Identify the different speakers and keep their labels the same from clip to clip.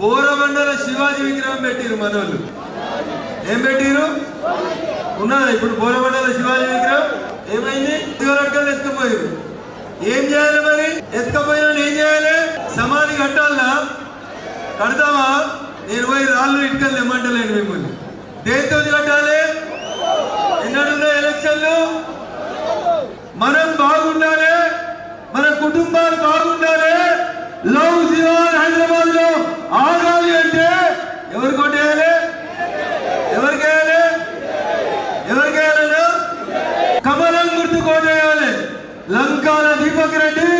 Speaker 1: బోరబండల శివాజీ విగ్రహం పెట్టిరు మనోళ్ళు. ఏం పెట్టిరు ఉన్నదా ఇప్పుడు బోరబండల శివాజీ విగ్రహం? ఏమైంది? దిగలట్టుకొని ఎత్తుకుపోయారు ఏం చేయాలి మరి? ఎత్తుకపోయినా ఏం చేయాలి? సమాధి కట్టాలనా? కడతామా నేను పోయి రాళ్ళు ఇటుకలు ఇమ్మంటలేను మిమ్మల్ని. దేంతో కట్టాలి? ఎన్నడున్నాయి ఎలక్షన్లు? మనం బాగుండాలి. మన కుటుంబాలు బాగుండాలి. రెడ్డి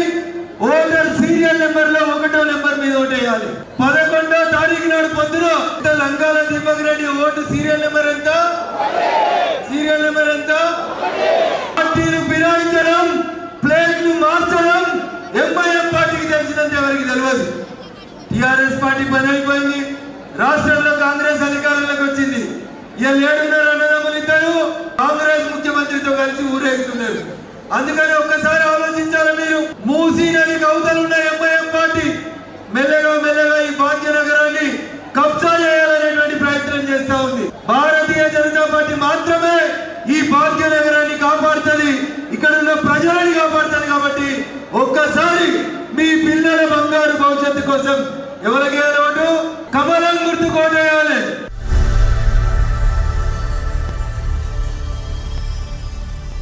Speaker 1: ఓటర్ సీరియల్ నెంబర్లో ఒకటో నెంబర్ మీద ఓటేయాలి. పదకొండో తారీఖు నాడు పొద్దున Lankala Deepak Reddy vote serial number ఎంత? సీరియల్ నెంబర్ ఎంత? పార్టీలు ఫిరాయించడం ప్లేట్లు మార్చడం ఎంఐఎం పార్టీకి తెలిసినంత ఎవరికి తెలియదు. టిఆర్ఎస్ పార్టీ పని అయిపోయింది. రాష్ట్రంలో కాంగ్రెస్ అధికారంలోకి వచ్చింది. ఇవాళ ఏడున్నర అన్నదమ్ములు ఇద్దరు. కాంగ్రెస్ ముఖ్యమంత్రితో కలిసి ఊరేగుతున్నారు. అందుకని ఒక్కసారి ఆలోచించాలి మీరు. మూసీ నదికి అవతలు ఉన్న ఎంఐఎం పార్టీ మెల్లగా మెల్లగా ఈ భాగ్యనగరాన్ని కబ్జా చేయాలనేటువంటి ప్రయత్నం చేస్తా ఉంది. భారతీయ జనతా పార్టీ మాత్రమే ఈ భాగ్యనగరాన్ని కాపాడుతుంది. ఇక్కడ ఉన్న ప్రజలని కాపాడుతుంది కాబట్టి ఒక్కసారి మీ పిల్లల బంగారు భవిష్యత్తు కోసం ఎవరికైనా